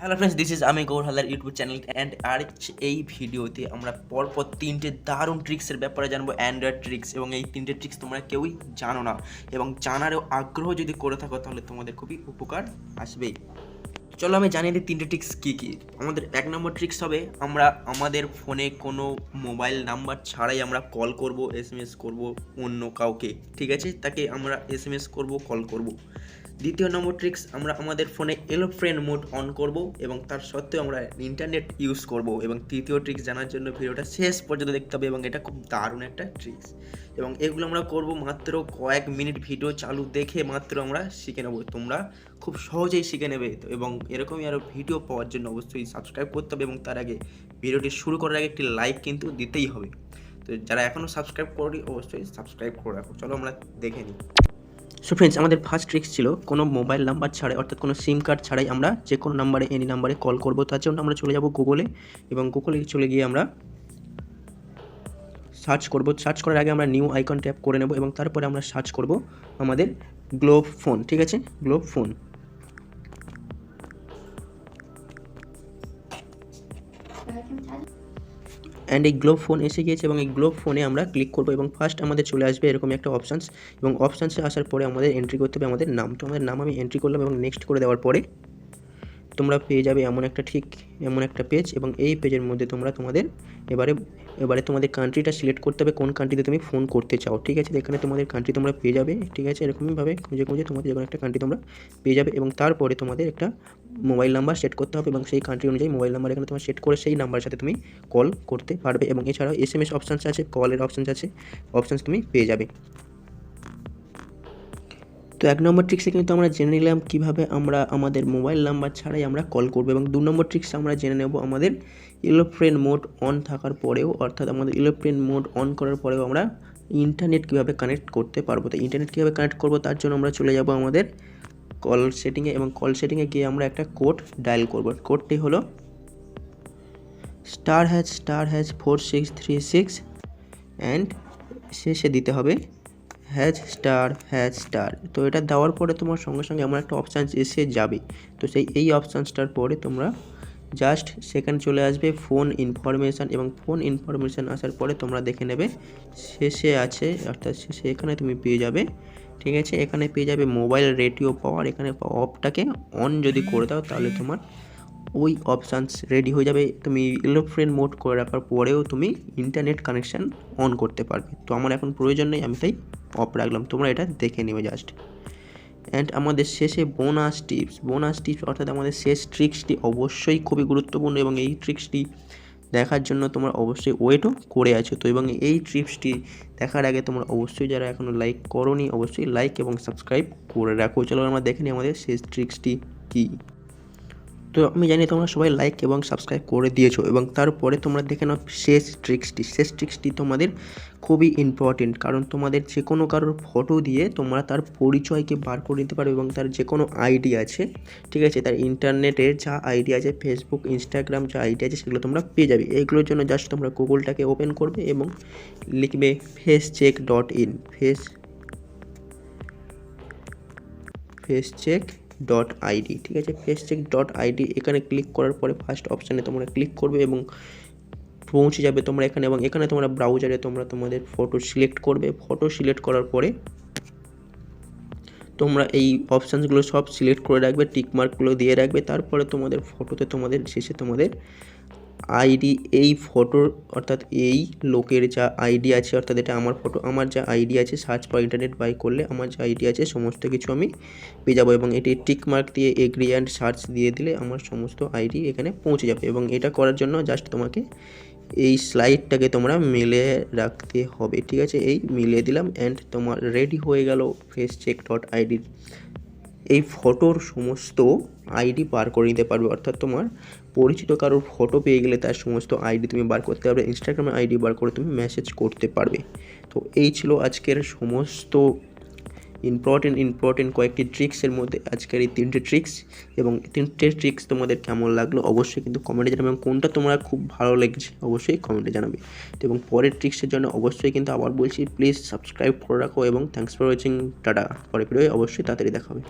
Hello friends this is আমি Gour Haldar YouTube channel and আর এই ভিডিওতে আমরা পরপর তিনটে দারুণ ট্রিক্সের ব্যাপারে জানব অ্যান্ড্রয়েড ট্রিক্স এবং এই তিনটে ট্রিক্স তোমরা কেউই জানো না। এবং জানারও আগ্রহ যদি করে থাকো, তাহলে তোমাদের খুবই উপকার আসবেই। চলো আমি জানিয়ে দিই তিনটে ট্রিক্স কী কী। আমাদের এক নম্বর ট্রিক্স হবে, আমরা আমাদের ফোনে কোনো মোবাইল নাম্বার ছাড়াই আমরা কল করব এস এম এস করব অন্য কাউকে, ঠিক আছে? তাকে আমরা এস এম এস করব কল করব। দ্বিতীয় নম্বর ট্রিক্স আমরা আমাদের ফোনে এলোফ্রেন মোড অন করব এবং তার সত্ত্বেও আমরা ইন্টারনেট ইউজ করব এবং তৃতীয় ট্রিক্স জানার জন্য ভিডিওটা শেষ পর্যন্ত দেখতে হবে এবং এটা খুব দারুণ একটা ট্রিক্স এবং এগুলো আমরা করব মাত্র কয়েক মিনিট ভিডিও চালু দেখে মাত্র আমরা শিখে নেব। তোমরা খুব সহজেই শিখে নেবে। এবং এরকমই আরও ভিডিও পাওয়ার জন্য অবশ্যই সাবস্ক্রাইব করতে হবে এবং তার আগে ভিডিওটি শুরু করার আগে একটি লাইক কিন্তু দিতেই হবে। তো যারা এখনও সাবস্ক্রাইব করি অবশ্যই সাবস্ক্রাইব করে রাখো। চলো আমরা দেখে নিই। সো ফ্রেন্ডস আমাদের ফার্স্ট ট্রিক্স ছিল কোনো মোবাইল নাম্বার ছাড়াই, অর্থাৎ কোনো সিম কার্ড ছাড়াই আমরা যে কোনো নাম্বারে এনি নাম্বারে কল করব। তার জন্য আমরা চলে যাব গুগলে এবং গুগলে চলে গিয়ে আমরা সার্চ করব। সার্চ করার আগে আমরা নিউ আইকন ট্যাপ করে নেব এবং তারপরে আমরা সার্চ করব আমাদের গ্লোব ফোন ঠিক আছে? গ্লোব ফোন অ্যান্ড এই গ্লোব ফোন এসে গিয়েছে এবং এই গ্লোব ফোনে আমরা ক্লিক করব এবং ফার্স্ট আমাদের চলে আসবে এরকম একটা অপশানস এবং অপশানসে আসার পরে আমাদের এন্ট্রি করতে হবে আমাদের নাম। তো আমাদের নাম আমি এন্ট্রি করলাম এবং নেক্সট করে দেওয়ার পরে তোমরা পেয়ে যাবে এমন একটা ঠিক এমন একটা পেজ এবং এই পেজের মধ্যে তোমরা তোমাদের এবারে এবারে তোমাদের কান্ট্রিটা সিলেক্ট করতে হবে কোন কান্ট্রিতে তুমি ফোন করতে চাও, ঠিক আছে? এখানে তোমাদের কান্ট্রি তোমরা পেয়ে যাবে, ঠিক আছে? এরকমইভাবে খুঁজে খুঁজে তোমাদের যখন একটা কান্ট্রি তোমরা পেয়ে যাবে এবং তারপরে তোমাদের একটা মোবাইল নাম্বার সেট করতে হবে এবং সেই কান্ট্রি অনুযায়ী মোবাইল নাম্বার এখানে তোমার সেট করে সেই নাম্বারের সাথে তুমি কল করতে পারবে এবং এছাড়াও এস এম এস অপশানস আছে কলের অপশানস আছে অপশানস তুমি পেয়ে যাবে। তো এক নম্বর ট্রিক্সে কিন্তু আমরা জেনে নিলাম কীভাবে আমরা আমাদের মোবাইল নাম্বার ছাড়াই আমরা কল করব এবং দু নম্বর ট্রিক্স আমরা জেনে নেব আমাদের ইলোফ্রেন মোড অন থাকার পরেও, অর্থাৎ আমাদের ইলোফ্রেন মোড অন করার পরেও আমরা ইন্টারনেট কীভাবে কানেক্ট করতে পারব। তো ইন্টারনেট কীভাবে কানেক্ট করব তার জন্য আমরা চলে যাব আমাদের কল সেটিংয়ে এবং কল সেটিংয়ে গিয়ে আমরা একটা কোড ডায়াল করব। কোডটি হলো star hash star hash four six three six and শেষে দিতে হবে হ্যাচ স্টার হ্যাচ স্টার। তো এটা দেওয়ার পরে তোমার সঙ্গে সঙ্গে এমন একটা অপশানস এসে যাবে। তো সেই, এই অপশানসটার পরে তোমরা জাস্ট সেখানে চলে আসবে ফোন ইনফরমেশান এবং ফোন ইনফরমেশান আসার পরে তোমরা দেখে নেবে শেষে আছে, অর্থাৎ শেষে এখানে তুমি পেয়ে যাবে, ঠিক আছে? এখানে পেয়ে যাবে মোবাইল রেডিও পাওয়ার এখানে অফটাকে অন যদি করে দাও তাহলে তোমার ওই অপশানস রেডি হয়ে যাবে। তুমি ইলেকট্রেন মোড করে রাখার পরেও তুমি ইন্টারনেট কানেকশান অন করতে পারবে। তো আমার এখন প্রয়োজন নেই, আমি তাই অফ রাখলাম, তোমরা এটা দেখে নেবে জাস্ট অ্যান্ড আমাদের শেষে বোনাস টিপস বোনাস টিপস অর্থাৎ আমাদের শেষ ট্রিক্সটি অবশ্যই খুবই গুরুত্বপূর্ণ এবং এই ট্রিক্সটি দেখার জন্য তোমরা অবশ্যই ওয়েটও করে আছো। তো এবং এই ট্রিপসটি দেখার আগে তোমরা অবশ্যই যারা এখনও লাইক করোনি, অবশ্যই লাইক এবং সাবস্ক্রাইব করে রাখো। চলো আমরা দেখে নিই আমাদের শেষ ট্রিক্সটি কী। তো আমি জানি তোমরা সবাই লাইক এবং সাবস্ক্রাইব করে দিয়েছ এবং তারপরে তোমরা দেখে নাও শেষ ট্রিক্সটি শেষ ট্রিক্সটি তোমাদের খুবই ইম্পর্টেন্ট কারণ তোমাদের যে কোনো কারোর ফটো দিয়ে তোমরা তার পরিচয়কে বার করে নিতে পারো এবং তার যে কোনো আইডি আছে, ঠিক আছে? তার ইন্টারনেটের যা আইডি আছে ফেসবুক ইনস্টাগ্রাম যা আইডি আছে, সেগুলো তোমরা পেয়ে যাবে। এগুলোর জন্য জাস্ট তোমরা গুগলটাকে ওপেন করবে এবং লিখবে face check dot in face face check dot ID ঠিক আছে? ফেস চেক ডট আইডি এখানে ক্লিক করার পরে ফার্স্ট অপশানে তোমরা ক্লিক করবে এবং পৌঁছে যাবে তোমরা এখানে এবং এখানে তোমরা ব্রাউজারে তোমরা তোমাদের ফটো সিলেক্ট করবে। ফটো সিলেক্ট করার পরে তোমরা এই অপশানসগুলো সব সিলেক্ট করে রাখবে টিকমার্কগুলো দিয়ে রাখবে। তারপরে তোমাদের ফটোতে তোমাদের শেষে তোমাদের আইডি, এই ফটোর অর্থাৎ এই লোকের যা আইডি আছে, অর্থাৎ এটা আমার ফটো, আমার যা আইডি আছে সার্চ বা ইন্টারনেট বাই করলে আমার যা আইডি আছে, সমস্ত কিছু আমি পেয়ে যাব এবং এটি টিক মার্ক দিয়ে এগ্রি অ্যান্ড সার্চ দিয়ে দিলে আমার সমস্ত আইডি এখানে পৌঁছে যাবে এবং এটা করার জন্য জাস্ট তোমাকে এই স্লাইডটাকে তোমরা মিলে রাখতে হবে, ঠিক আছে? এই মিলিয়ে দিলাম অ্যান্ড তোমার রেডি হয়ে গেল ফেস চেক ডট আইডির এই ফটোর সমস্ত আইডি বার করে নিতে পারবে। অর্থাৎ তোমার পরিচিত কারোর ফটো পেয়ে গেলে তার সমস্ত আইডি তুমি বার করতে পারবে ইনস্টাগ্রামে আইডি বার করে তুমি মেসেজ করতে পারবে। তো এই ছিল আজকের সমস্ত ইম্পর্টেন্ট ইম্পর্টেন্ট কয়েকটি ট্রিক্সের মধ্যে আজকের এই তিনটে ট্রিক্স এবং তিনটে ট্রিক্স তোমাদের কেমন লাগল অবশ্যই কিন্তু কমেন্টে জানাবে এবং কোনটা তোমরা খুব ভালো লেগেছে অবশ্যই কমেন্টে জানাবে। তো এবং পরের ট্রিক্সের জন্য অবশ্যই কিন্তু আবার বলছি প্লিজ সাবস্ক্রাইব করে রাখো এবং থ্যাংকস ফর ওয়াচিং টাটা। পরের ভিডিও অবশ্যই তাড়াতাড়ি দেখাবে